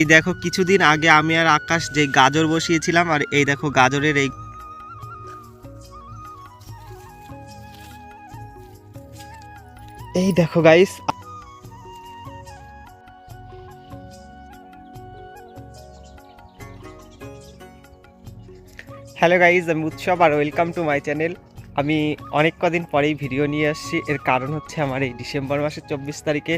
দেখো, কিছুদিন আগে আমি আর আকাশ যে গাজর বসিয়েছিলাম, আর এই দেখো গাজরের এই এই দেখো গাইস হ্যালো গাইজ আমি উৎসব আর ওয়েলকাম টু মাই চ্যানেল আমি অনেক কদিন পরেই ভিডিও নিয়ে আসছি। এর কারণ হচ্ছে আমার এই ডিসেম্বর মাসের চব্বিশ তারিখে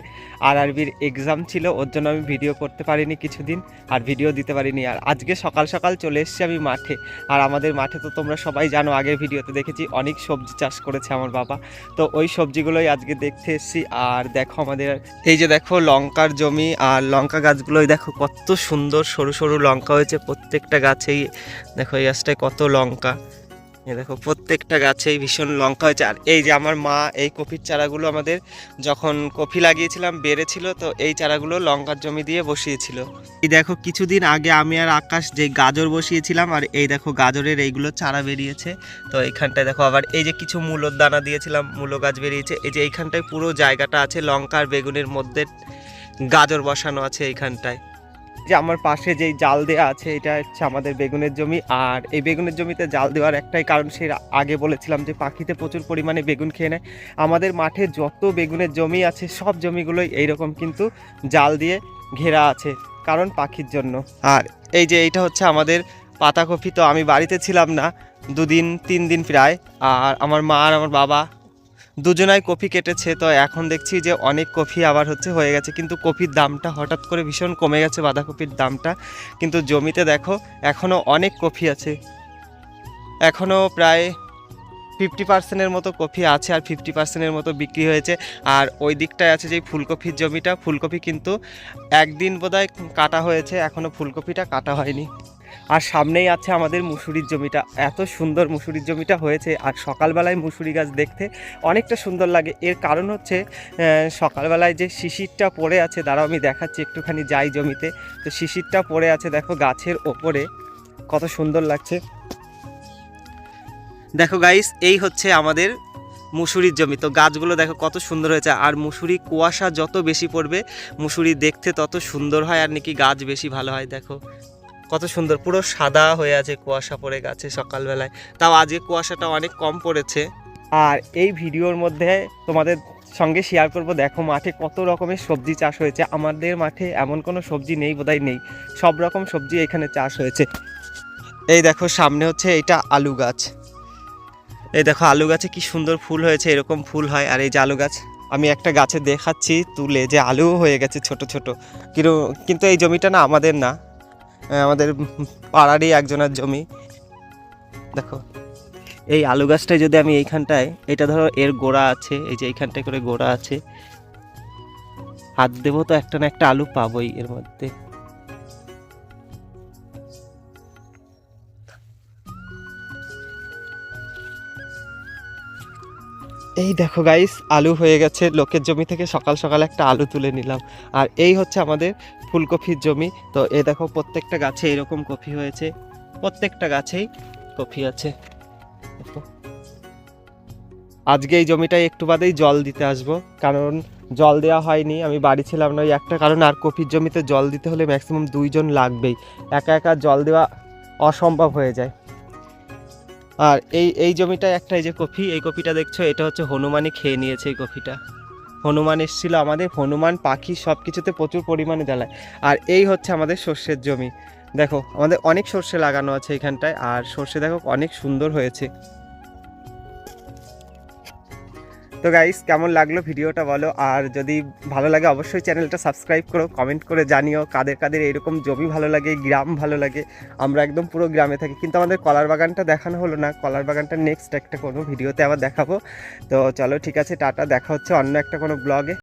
আর আরবির এক্সাম ছিল, ওর জন্য আমি ভিডিও করতে পারিনি কিছুদিন আর ভিডিও দিতে পারিনি। আর আজকে সকাল সকাল চলে এসেছি আমি মাঠে। আর আমাদের মাঠে তো তোমরা সবাই জানো, আগের ভিডিওতে দেখেছি অনেক সবজি চাষ করেছে আমার বাবা। তো ওই সবজিগুলোই আজকে দেখতে এসেছি। আর দেখো আমাদের, এই যে দেখো লঙ্কার জমি আর লঙ্কা গাছগুলোই দেখো কত সুন্দর সরু সরু লঙ্কা হয়েছে প্রত্যেকটা গাছেই। দেখো এই গাছটায় কত লঙ্কা। দেখো, প্রত্যেকটা গাছেই ভীষণ লঙ্কা হয়েছে। আর এই যে আমার মা, এই কপির চারাগুলো আমাদের যখন কফি লাগিয়েছিলাম, বেড়েছিল, তো এই চারাগুলো লঙ্কার জমি দিয়ে বসিয়েছিল। এই দেখো, কিছুদিন আগে আমি আর আকাশ যে গাজর বসিয়েছিলাম, আর এই দেখো, গাজরের এইগুলো চারা বেরিয়েছে। তো এইখানটায় দেখো, আবার এই যে কিছু মূলোর দানা দিয়েছিলাম, মূলো গাছ বেরিয়েছে। এই যে এইখানটায় পুরো জায়গাটা আছে, লঙ্কা আর বেগুনের মধ্যে গাজর বসানো আছে এইখানটায়। যে আমার পাশে যেই জাল দেওয়া আছে, এটা হচ্ছে আমাদের বেগুনের জমি। আর এই বেগুনের জমিতে জাল দেওয়ার একটাই কারণ, সে আগে বলেছিলাম যে পাখিতে প্রচুর পরিমাণে বেগুন খেয়ে নেয়। আমাদের মাঠে যত বেগুনের জমি আছে, সব জমিগুলোই এইরকম কিন্তু জাল দিয়ে ঘেরা আছে কারণ পাখির জন্য। আর এই যে এইটা হচ্ছে আমাদের পাতাকপি, তো আমি বাড়িতে ছিলাম না, দুদিন, তিন দিন প্রায়। আর আমার মা আর আমার বাবা দুজনাই কফি কেটেছে, তো এখন দেখছি যে অনেক কফি আবার হচ্ছে হয়ে গেছে। কিন্তু কফির দামটা হঠাৎ করে ভীষণ কমে গেছে, বাঁধাকপির দামটা। কিন্তু জমিতে দেখো এখনও অনেক কফি আছে। এখনও প্রায় ফিফটি পার্সেন্টের মতো কফি আছে আর ফিফটি পার্সেন্টের মতো বিক্রি হয়েছে। আর ওই দিকটায় আছে যে ফুলকপির জমিটা, ফুলকপি কিন্তু একদিন বোধহয় কাটা হয়েছে এখনও ফুলকপিটা কাটা হয়নি। আর সামনেই আছে আমাদের মুসুরির জমিটা। এত সুন্দর মুসুরির জমিটা হয়েছে আর সকালবেলায় মুসুরি গাছ দেখতে অনেকটা সুন্দর লাগে। এর কারণ হচ্ছে সকালবেলায় যে শিশিরটা পড়ে আছে, দাঁড়াও আমি দেখাচ্ছি, একটুখানি যাই জমিতে। তো শিশিরটা পড়ে আছে, দেখো গাছের ওপরে। কত সুন্দর লাগছে। দেখো গাইস এই হচ্ছে আমাদের মুসুরির জমি। তো গাছগুলো দেখো কত সুন্দর হয়েছে। আর মুসুরি কুয়াশা যত বেশি পড়বে, মুসুরি দেখতে তত সুন্দর হয় আর নাকি গাছ বেশি ভালো হয়, দেখো। কত সুন্দর, পুরো সাদা হয়ে আছে কুয়াশা পড়ে গেছে সকালবেলায়। তাও আজকে কুয়াশাটা অনেক কম পড়েছে। আর এই ভিডিওর মধ্যে তোমাদের সঙ্গে শেয়ার করব, দেখো মাঠে কত রকমের সবজি চাষ হয়েছে। আমাদের মাঠে এমন কোনো সবজি নেই, বোধহয় নেই। সব রকম সবজি এখানে চাষ হয়েছে। এই দেখো, সামনে হচ্ছে এটা আলু গাছ। এই দেখো, আলু গাছে কি সুন্দর ফুল হয়েছে, এরকম ফুল হয়। আর এই যে আলু গাছ, আমি একটা গাছে দেখাচ্ছি, তুলে যে আলু হয়ে গেছে ছোট ছোট। কিন্তু কিন্তু এই জমিটা না আমাদের না। আমাদের পাড়ারই একজনের জমি। দেখো, এই আলু গাছটায় যদি আমি এইখানটায়, এটা ধরো এর গোড়া আছে, এই যে এইখানটায় করে গোড়া আছে। হাত দেবো তো একটা না একটা আলু পাবোই এর মধ্যে। এই দেখো গাইস আলু হয়ে গেছে। লোকের জমি থেকে সকাল সকাল একটা আলু তুলে নিলাম। আর এই হচ্ছে আমাদের ফুলকপির জমি। তো এ দেখো প্রত্যেকটা গাছে এরকম কপি হয়েছে। প্রত্যেকটা গাছেই কপি আছে। আজকে এই জমিটায় একটু বাদেই জল দিতে আসব। কারণ জল দেওয়া হয়নি, আমি বাড়ি ছিলাম না ওই একটা। কারণ আর কপির জমিতে জল দিতে হলে ম্যাক্সিমাম দুইজন লাগবেই। একা একা জল দেওয়া অসম্ভব হয়ে যায়। আর এই এই জমিটা একটা এই যে কফি এই কপিটা দেখছ, এটা হচ্ছে হনুমানই খেয়ে নিয়েছে এই কফিটা হনুমান এসেছিল আমাদের, হনুমান, পাখি সব কিছুতে প্রচুর পরিমাণে জ্বালায়। আর এই হচ্ছে আমাদের সর্ষের জমি। দেখো, আমাদের অনেক সর্ষে লাগানো আছে এখানটায়, আর সর্ষে দেখো অনেক সুন্দর হয়েছে। তো গাইস কেমন লাগল ভিডিওটা বলো? আর যদি ভালো লাগে, অবশ্যই চ্যানেলটা সাবস্ক্রাইব করো কমেন্ট করে জানিও কাদের কাদের এরকম জমি ভালো লাগে, গ্রাম ভালো লাগে। আমরা একদম পুরো গ্রামে থাকি। কিন্তু আমাদের কলার বাগানটা দেখানো হলো না। কলার বাগানটা নেক্সট একটা কোনো ভিডিওতে আবার দেখাবো। তো চলো ঠিক আছে, টাটা, দেখা হচ্ছে অন্য একটা কোনো ব্লগে